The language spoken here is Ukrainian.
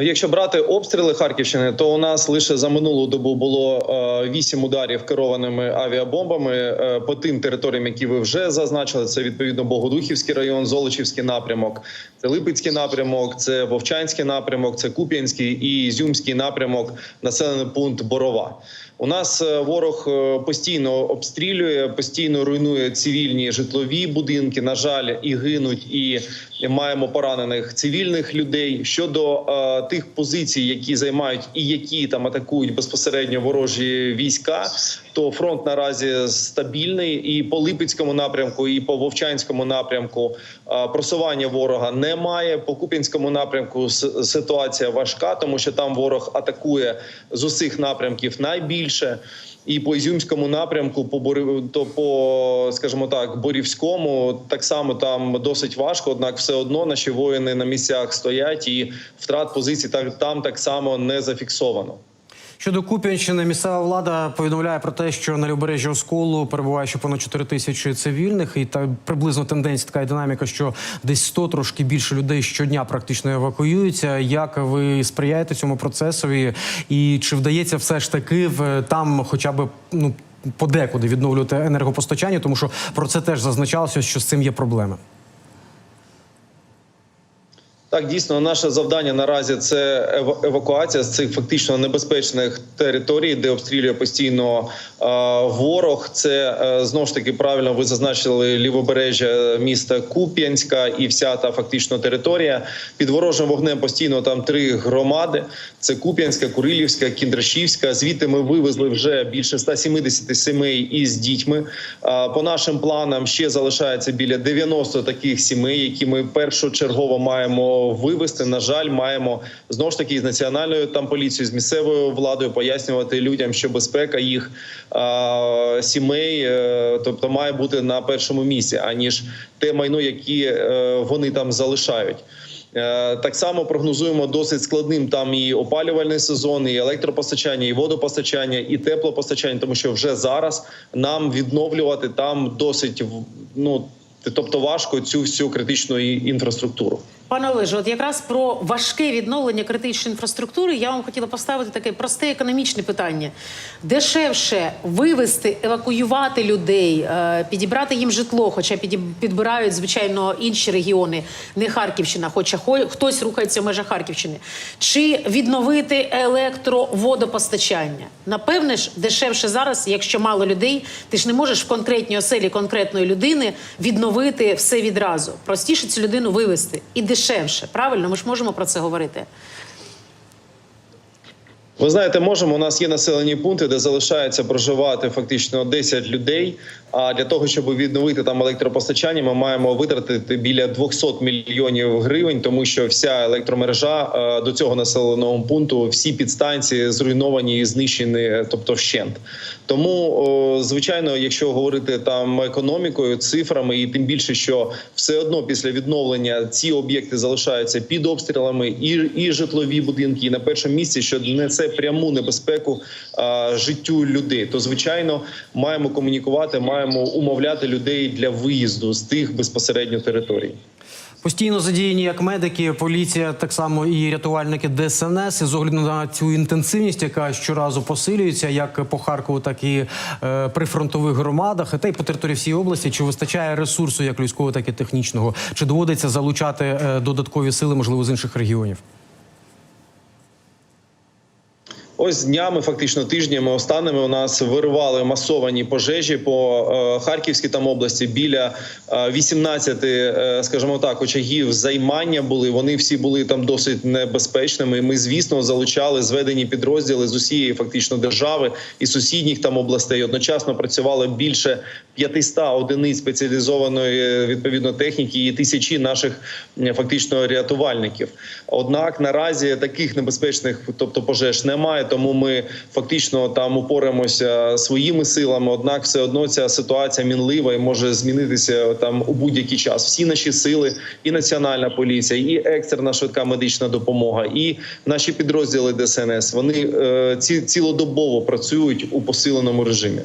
Ну, Якщо брати обстріли Харківщини, то у нас лише за минулу добу було е, вісім ударів керованими авіабомбами е, по тим територіям, які ви вже зазначили. Це відповідно Богодухівський район, Золочівський напрямок, це Липецький напрямок, це Вовчанський напрямок, це Куп'янський і Ізюмський напрямок, населений пункт Борова. У нас е, ворог постійно обстрілює, постійно руйнує цивільні житлові будинки. На жаль, і гинуть, і маємо поранених цивільних людей. Щодо е, тих позицій, які займають і які там атакують безпосередньо ворожі війська, то фронт наразі стабільний і по Липецькому напрямку, і по Вовчанському напрямку е, просування ворога немає. По Куп'янському напрямку ситуація важка, тому що там ворог атакує з усіх напрямків найбільше. І по Ізюмському напрямку, по Бори- то по скажімо так, Борівському так само там досить важко. Однак, все одно наші воїни на місцях стоять, і втрат позицій так там так само не зафіксовано. Щодо Куп'янщини, місцева влада повідомляє про те, що на лівобережжі Осколу перебуває ще понад 4 тисячі цивільних, і та приблизно тенденція така динаміка, що десь 100, трошки більше людей щодня практично евакуюються. Як ви сприяєте цьому процесові? І чи вдається все ж таки в там, хоча б ну подекуди відновлювати енергопостачання, тому що про це теж зазначалося, що з цим є проблеми. Так, дійсно, наше завдання наразі це евакуація з цих фактично небезпечних територій, де обстрілює постійно ворог. Це е, знову ж таки правильно ви зазначили лівобережжя міста Куп'янська і вся та фактично територія. Під ворожим вогнем постійно там три громади: це Куп'янська, Курилівська, Кіндрашівська. Звідти ми вивезли вже більше 170 сімей із дітьми. По нашим планам ще залишається біля 90 таких сімей, які ми першочергово маємо вивезти. На жаль, маємо знову ж таки з національною там поліцією, з місцевою владою пояснювати людям, що безпека їх е, сімей, е, тобто має бути на першому місці, аніж те майно, які е, вони там залишають. Е, Так само прогнозуємо досить складним там і опалювальний сезон, і електропостачання, і водопостачання, і теплопостачання, тому що вже зараз нам відновлювати там досить ну тобто важко цю всю критичну інфраструктуру. Пане Олеже, от якраз про важке відновлення критичної інфраструктури я вам хотіла поставити таке просте економічне питання: дешевше вивести, евакуювати людей, е, підібрати їм житло, хоча підбирають звичайно інші регіони, не Харківщина, хоча хо- хтось рухається в межах Харківщини, чи відновити електроводопостачання. Напевне ж, дешевше зараз, якщо мало людей, ти ж не можеш в конкретній оселі конкретної людини відновити все відразу. Простіше цю людину вивести і дешевше. Правильно, ми ж можемо про це говорити. Ви знаєте, можемо. У нас є населені пункти, де залишається проживати фактично 10 людей. А для того, щоб відновити там електропостачання, ми маємо витратити біля 200 мільйонів гривень, тому що вся електромережа е, до цього населеного пункту, всі підстанції зруйновані і знищені, тобто вщент. Тому, звичайно, якщо говорити там економікою, цифрами, і тим більше, що все одно після відновлення ці об'єкти залишаються під обстрілами, і, і житлові будинки, і на першому місці, що несе пряму небезпеку а, життю людей, то звичайно маємо комунікувати, маємо умовляти людей для виїзду з тих безпосередньо територій. Постійно задіяні як медики, поліція, так само і рятувальники ДСНС. І з огляду на цю інтенсивність, яка щоразу посилюється, як по Харкову, так і е, при фронтових громадах, та й по території всієї області. Чи вистачає ресурсу як людського, так і технічного? Чи доводиться залучати е, додаткові сили, можливо, з інших регіонів? Ось днями, фактично тижнями останніми у нас вирували масовані пожежі по е, Харківській там області. Біля е, 18, е, скажімо так, очагів займання були. Вони всі були там досить небезпечними. Ми, звісно, залучали зведені підрозділи з усієї фактично держави і сусідніх там областей. Одночасно працювало більше 500 одиниць спеціалізованої е, відповідно техніки і тисячі наших е, фактично рятувальників. Однак наразі таких небезпечних, тобто пожеж, немає. Тому ми фактично там упораємося своїми силами. Однак, все одно ця ситуація мінлива і може змінитися там у будь-який час. Всі наші сили, і національна поліція, і екстрена швидка медична допомога, і наші підрозділи ДСНС. Вони е, ці цілодобово працюють у посиленому режимі.